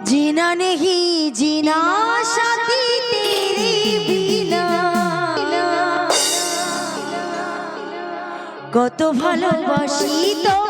जीना नहीं जीना साथी तेरे बिना কত ভালোবাসি তোকে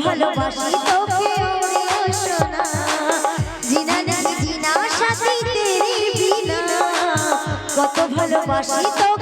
ভালোবাসি তোকে জিনা জিনা সাথে কত ভালোবাসি তোকে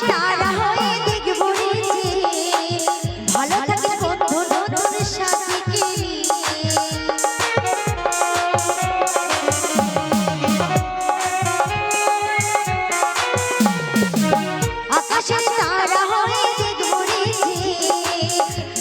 ভুলে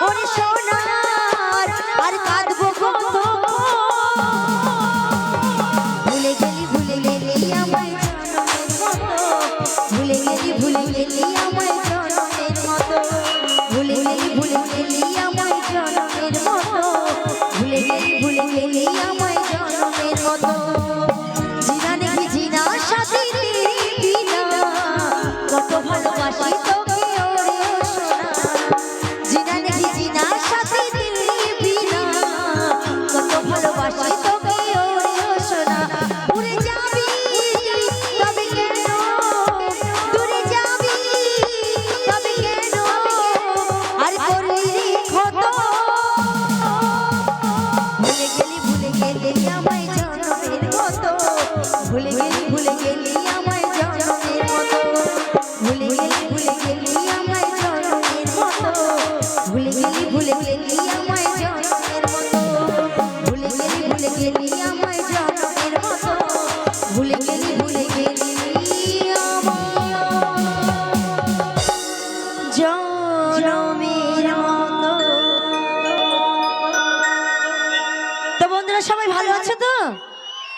ওরে সোনার আর কাঁদবো গো